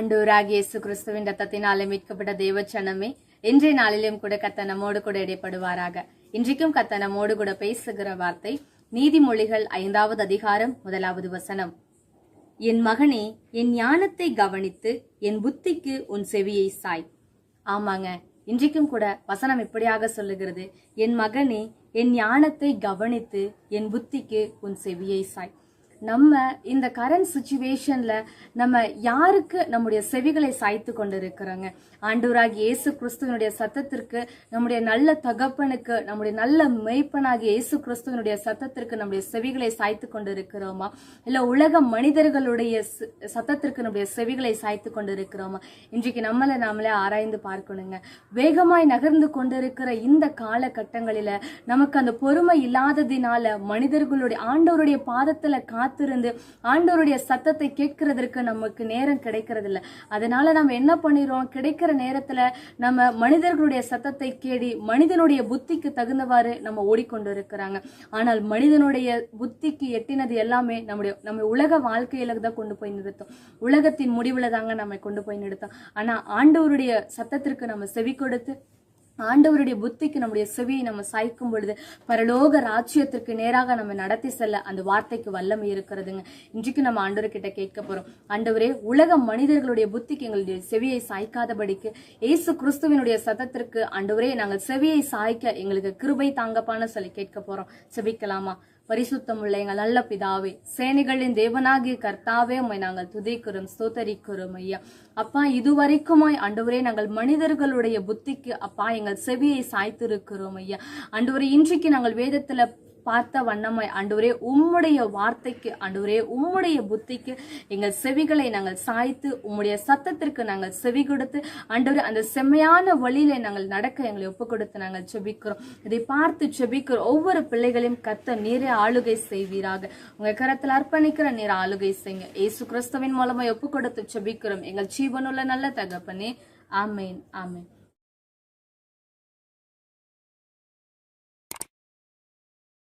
அண்டூராக இயேசு கிறிஸ்துவின் ரத்தத்தினாலே மீட்கப்பட்ட தேவச்சனமே இன்றைய நாளிலும் கூட கத்த நம்மோடு கூட இடைப்படுவாராக. இன்றைக்கும் கத்த நம்மோடு கூட பேசுகிற வார்த்தை நீதிமொழிகள் ஐந்தாவது அதிகாரம் முதலாவது வசனம். என் மகனே என் ஞானத்தை கவனித்து என் புத்திக்கு உன் செவியை சாய். ஆமாங்க இன்றைக்கும் கூட வசனம் இப்படியாக சொல்லுகிறது. என் மகனே என் ஞானத்தை கவனித்து என் புத்திக்கு உன் செவியை சாய். நம்ம இந்த கரண்ட் சுச்சுவேஷன்ல நம்ம யாருக்கு நம்முடைய செவிகளை சாய்த்து கொண்டு இருக்கிறோங்க ஆண்டவராகி இயேசு கிறிஸ்துவனுடைய சத்தத்திற்கு நம்முடைய நல்ல தகப்பனுக்கு நம்முடைய நல்ல மெய்ப்பனாகிய இயேசு கிறிஸ்துவனுடைய சத்தத்திற்கு நம்முடைய செவிகளை சாய்த்து கொண்டு இருக்கிறோமா இல்ல உலக மனிதர்களுடைய சத்தத்திற்கு நம்முடைய செவிகளை சாய்த்து கொண்டு இருக்கிறோமா இன்றைக்கு நம்மளை நாமளே ஆராய்ந்து பார்க்கணுங்க. வேகமாய் நகர்ந்து கொண்டிருக்கிற இந்த காலகட்டங்களில நமக்கு அந்த பொறுமை இல்லாததினால மனிதர்களுடைய ஆண்டவருடைய பாதத்துல காத்திருந்து ஆண்டவருடைய சத்தத்தை கேட்கறதற்கு நமக்கு நேரம் கிடைக்கிறதில்ல. அதனால நம்ம என்ன பண்ணிடுறோம் கிடைக்கிற நேரத்துல நம்ம மனிதர்களுடைய சத்தத்தை கேடி மனிதனுடைய புத்திக்கு தகுந்தவாறு நம்ம ஓடிக்கொண்டு இருக்கிறாங்க ஆனால் மனிதனுடைய புத்திக்கு எட்டினது எல்லாமே நம்முடைய நம்ம உலக வாழ்க்கையில தான் கொண்டு போய் நிறுத்தும். உலகத்தின் முடிவுல தாங்க நம்ம கொண்டு போய் நிறுத்தோம். ஆனா ஆண்டவருடைய சத்தத்திற்கு நம்ம செவி கொடுத்து ஆண்டவருடைய புத்திக்கு நம்முடைய செவியை நம்ம சாய்க்கும் பொழுது பரலோக ராஜ்யத்திற்கு நேராக நம்ம நடத்தி செல்ல அந்த வார்த்தைக்கு வல்லமை இருக்கிறதுங்க. இன்றைக்கு நம்ம ஆண்டவர்கிட்ட கேட்க போறோம். ஆண்டவரே உலக மனிதர்களுடைய புத்திக்கு எங்களுடைய செவியை சாய்க்காதபடிக்கு இயேசு கிறிஸ்துவினுடைய சத்தத்திற்கு ஆண்டவரே நாங்கள் செவியை சாய்க்க எங்களுக்கு கிருபை தாங்கப்பான்னு சொல்லி கேட்க போறோம். செபிக்கலாமா? பரிசுத்தமுள்ள எங்கள் நல்ல பிதாவே சேனைகளின் தேவனாகிய கர்த்தாவே உம்மை நாங்கள் துதிக்கிறோம் ஸ்தோத்தரிக்கிறோம் ஐயா. அப்பா இதுவரைக்குமாய் ஆண்டவரே நாங்கள் மனிதர்களுடைய புத்திக்கு அப்பா எங்கள் செவியை சாய்த்திருக்கிறோம் ஐயா. ஆண்டவரே இன்றைக்கு நாங்கள் வேதத்துல பார்த்த வண்ணமாய் ஆண்டவரே உம்முடைய வார்த்தைக்கு ஆண்டவரே உம்முடைய புத்திக்கு எங்கள் செவிகளை நாங்கள் சாய்த்து உம்முடைய சத்தத்திற்கு நாங்கள் செவி கொடுத்து ஆண்டவரே அந்த செம்மையான வழியில நாங்கள் நடக்க எங்களை ஒப்பு கொடுத்து நாங்கள் செபிக்கிறோம். இதை பார்த்து செபிக்கிறோம் ஒவ்வொரு பிள்ளைகளையும் கத்த நீரே ஆளுகை செய்வீராக. உங்க கரத்தில் அர்ப்பணிக்கிற நீர் ஆளுகை செய்யுங்க. ஏசு கிறிஸ்தவின் மூலமா ஒப்பு கொடுத்து செபிக்கிறோம். எங்கள் ஜீவனுள்ள நல்ல தகப்பனே. ஆமேன். ஆமேன்.